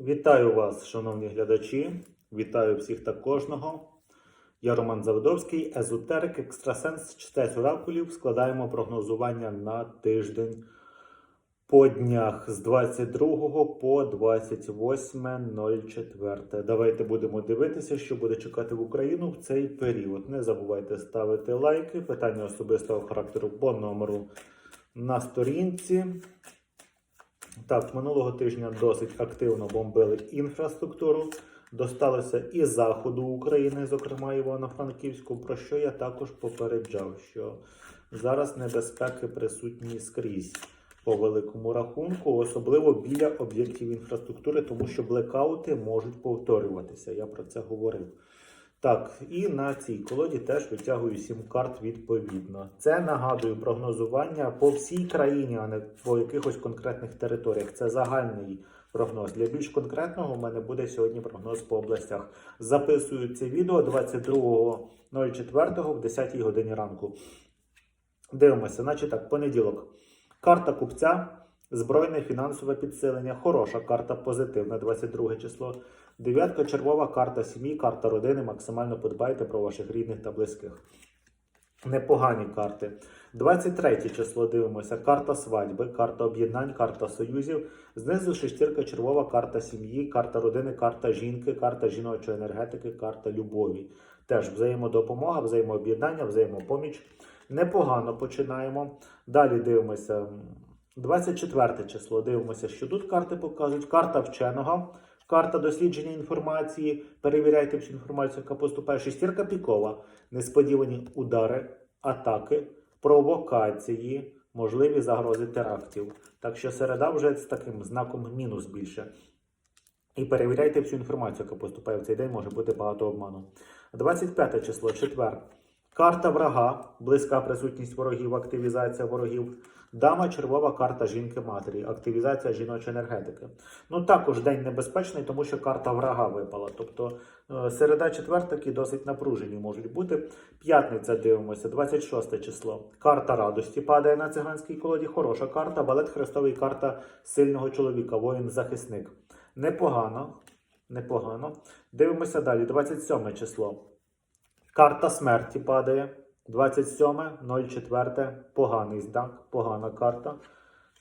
Вітаю вас, шановні глядачі. Вітаю всіх та кожного. Я Роман Заводовський, езотерик, екстрасенс, читець оракулів. Складаємо прогнозування на тиждень по днях з 22 по 28.04. Давайте будемо дивитися, що буде чекати в Україну в цей період. Не забувайте ставити лайки, питання особистого характеру по номеру на сторінці. Так, минулого тижня досить активно бомбили інфраструктуру. Досталося і заходу України, зокрема Івано-Франківську, про що я також попереджав, що зараз небезпеки присутні скрізь по великому рахунку, особливо біля об'єктів інфраструктури, тому що блекаути можуть повторюватися. Я про це говорив. Так, і на цій колоді теж витягую 7 карт відповідно. Це нагадую прогнозування по всій країні, а не по якихось конкретних територіях. Це загальний прогноз. Для більш конкретного у мене буде сьогодні прогноз по областях. Записую це відео 22.04 в 10 годині ранку. Дивимося, значить так, понеділок. Карта купця, збройне фінансове підсилення. Хороша карта, позитивна, 22 число. Дев'ятка червова карта сім'ї, карта родини. Максимально подбайте про ваших рідних та близьких. Непогані карти. 23 число дивимося. Карта свадьби, карта об'єднань, карта союзів. Знизу шестірка червова, карта сім'ї, карта родини, карта жінки, карта жіночої енергетики, карта любові. Теж взаємодопомога, взаємооб'єднання, взаємопоміч. Непогано починаємо. Далі дивимося. 24 число. Дивимося, що тут карти показують. Карта вченого. Карта дослідження інформації. Перевіряйте всю інформацію, яка поступає. Шестірка пікова. Несподівані удари, атаки, провокації, можливі загрози терактів. Так що середа вже з таким знаком мінус більше. І перевіряйте всю інформацію, яка поступає в цей день, може бути багато обману. 25 число, четвер. Карта врага, близька присутність ворогів, активізація ворогів. Дама червова карта жінки-матері, активізація жіночої енергетики. Ну також день небезпечний, тому що карта врага випала. Тобто е, середа, четвер такі досить напружені можуть бути. П'ятниця дивимося, 26 число. Карта радості падає на циганській колоді. Хороша карта. Балет Хрестовий карта сильного чоловіка, воїн-захисник. Непогано. Непогано. Дивимося далі. 27 число. Карта смерті падає. 27.04. Поганий знак, погана карта.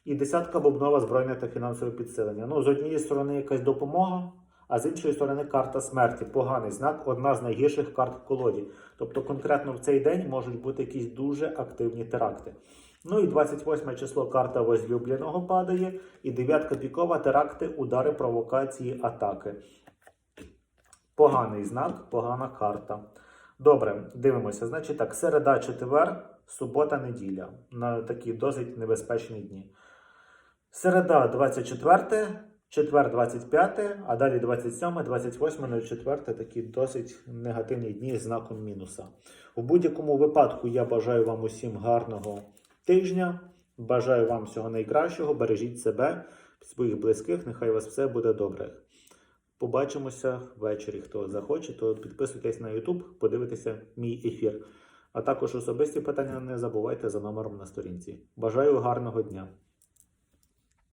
І десятка бубнова збройне та фінансове підсилення. Ну, з однієї сторони якась допомога, а з іншої сторони карта смерті. Поганий знак, одна з найгірших карт в колоді. Тобто, конкретно в цей день можуть бути якісь дуже активні теракти. Ну і 28 число карта возлюбленого падає, і дев'ятка пікова теракти, удари, провокації, атаки. Поганий знак, погана карта. Добре, дивимося. Значить так, середа, четвер, субота, неділя. На такі досить небезпечні дні. Середа 24, четвер 25, а далі 27, 28, 04 такі досить негативні дні з знаком мінуса. У будь-якому випадку я бажаю вам усім гарного тижня. Бажаю вам всього найкращого. Бережіть себе, своїх близьких. Нехай у вас все буде добре. Побачимося ввечері. Хто захоче, то підписуйтесь на YouTube, подивитися мій ефір. А також особисті питання не забувайте за номером на сторінці. Бажаю гарного дня!